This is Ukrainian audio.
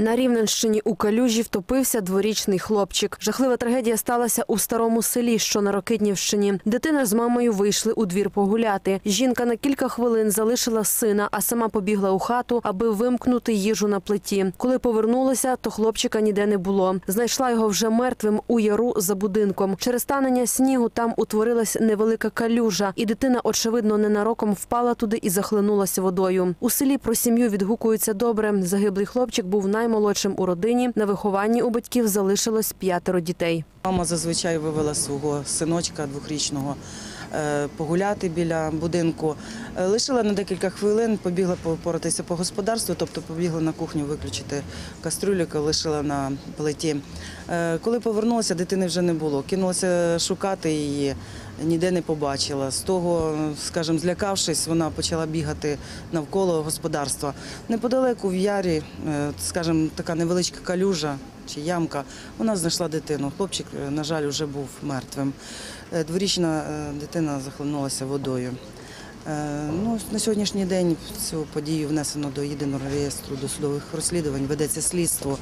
На Рівненщині у калюжі втопився дворічний хлопчик. Жахлива трагедія сталася у старому селі, що на Рокитнівщині. Дитина з мамою вийшли у двір погуляти. Жінка на кілька хвилин залишила сина, а сама побігла у хату, аби вимкнути їжу на плиті. Коли повернулася, то хлопчика ніде не було. Знайшла його вже мертвим у яру за будинком. Через танення снігу там утворилась невелика калюжа, і дитина, очевидно, ненароком впала туди і захлинулася водою. У селі про сім'ю відгукуються добре. Загиблий хлопчик був наймолодшим у родині. На вихованні у батьків залишилось п'ятеро дітей. Мама зазвичай вивела свого синочка двохрічного погуляти біля будинку. Е, Лишила на декілька хвилин, побігла попоратися по господарству, тобто побігла на кухню виключити кастрюлю, яку лишила на плиті. Е, Коли повернулася, дитини вже не було. Кинулася шукати її, ніде не побачила. З того, скажімо, злякавшись, вона почала бігати навколо господарства. Неподалеку в ярі, е, скажімо, така невеличка калюжа чи ямка, вона знайшла дитину. Хлопчик, е, на жаль, вже був мертвим. Е, Дворічна е, дитина захлинулася водою. Ну, на сьогоднішній день цю подію внесено до єдиного реєстру досудових розслідувань, ведеться слідство.